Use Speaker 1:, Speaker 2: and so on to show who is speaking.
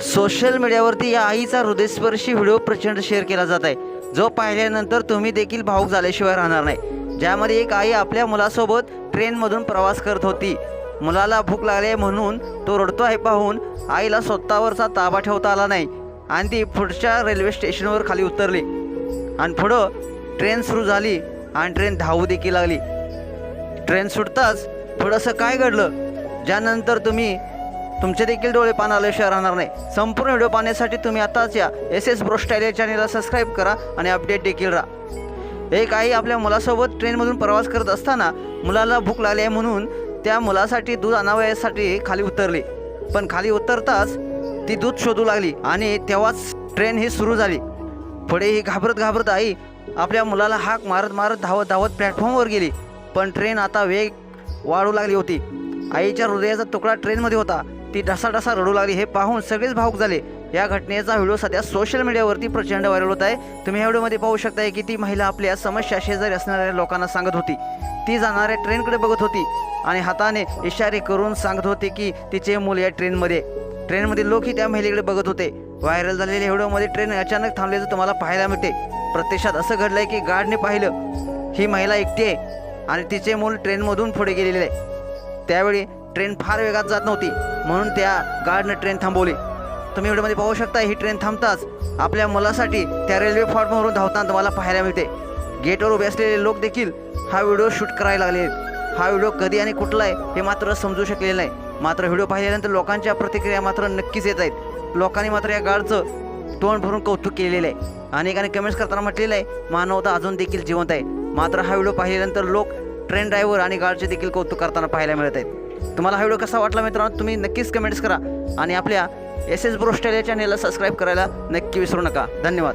Speaker 1: Social मीडियावरती या आईचा हृदयस्पर्शी व्हिडिओ प्रचंड शेअर केला जात आहे. जो पाहिल्यानंतर तुम्ही देखील भाऊक झाल्याशिवाय राहणार नाही. ज्यामध्ये एक आई आपल्या मुलासोबत ट्रेनमधून प्रवास करत होती. मुलाला भूक लागली आहे म्हणून तो रडतो आहे पाहून आईला स्वतःवरचा ताबा ठेवता आला नाही. आणि ती पुढच्या रेल्वे स्टेशनवर खाली उतरली. आणि पुढं ट्रेन सुरू झाली आणि ट्रेन धावू देखील लागली. ट्रेन सुटताच थोडंसं काय घडलं? ज्यानंतर तुम्ही तुमचे देखील डोळे पानाला शहर राहणार नाही. संपूर्ण व्हिडिओ पाहण्यासाठी तुम्ही आताच या. एस एस ब्रोस्टाईल या चॅनेलला सबस्क्राईब करा आणि अपडेट देखील राहा. एक आई आपल्या मुलासोबत ट्रेनमधून प्रवास करत असताना मुलाला भूक लागली आहे म्हणून त्या मुलासाठी दूध आणावयासाठी खाली उतरली. पण खाली उतरताच ती दूध शोधू लागली आणि तेव्हाच ट्रेन ही सुरू झाली. पुढे ही घाबरत घाबरत आई आपल्या मुलाला हाक मारत मारत धावत धावत प्लॅटफॉर्मवर गेली. पण ट्रेन आता वेग वाढू लागली होती. आईच्या हृदयाचा तुकडा ट्रेनमध्ये होता. ती ढसाढसा रडू लागली हे पाहून सगळेच भाऊक झाले. या घटनेचा व्हिडिओ सध्या सोशल मीडियावरती प्रचंड व्हायरल होत आहे. तुम्ही या व्हिडिओमध्ये पाहू शकताय की ती महिला आपल्या समस्या शेजारी असणाऱ्या लोकांना सांगत होती. ती जाणाऱ्या ट्रेनकडे बघत होती आणि हाताने इशारे करून सांगत होती की तिचे मूल या ट्रेनमध्ये. ट्रेनमध्ये ट्रेनमधील लोकही त्या महिलेकडे बघत होते. व्हायरल झालेल्या व्हिडिओमध्ये ट्रेन अचानक थांबल्याचं तुम्हाला पाहायला मिळते. प्रत्यक्षात असं घडलंय की गार्डने पाहिलं. ही महिला एकटी आहे आणि तिचे मूल ट्रेनमधून पुढे गेलेले आहे. त्यावेळी ट्रेन फार वेगात जात नव्हती. म्हणून त्या गार्डनं ट्रेन थांबवली. तुम्ही व्हिडिओमध्ये पाहू शकता ही ट्रेन थांबताच आपल्या मुलासाठी त्या रेल्वे प्लॅटफॉर्मवरून धावताना तुम्हाला पाहायला मिळते. गेटवर उभे असलेले लोक देखील हा व्हिडिओ शूट करायला लागले आहेत. हा व्हिडिओ कधी आणि कुठला आहे हे मात्र समजू शकलेलं नाही. मात्र व्हिडिओ पाहिल्यानंतर लोकांच्या प्रतिक्रिया मात्र नक्कीच येत आहेत. लोकांनी मात्र या गाडचं तोंड भरून कौतुक केलेलं आहे. अनेकांनी कमेंट्स करताना म्हटलेलं आहे मानवता अजून देखील जिवंत आहे. मात्र हा व्हिडिओ पाहिल्यानंतर लोक ट्रेन ड्रायव्हर आणि गार्डचे देखील कौतुक करताना पाहायला मिळत आहेत. तुम्हाला हा व्हिडिओ कसा वाटला मित्रांनो तुम्ही नक्कीच कमेंट्स करा. आणि आपल्या एस एस ब्रोस्टेलिया स्टाईल चॅनेलला सबस्क्राईब करायला नक्की विसरू नका. धन्यवाद.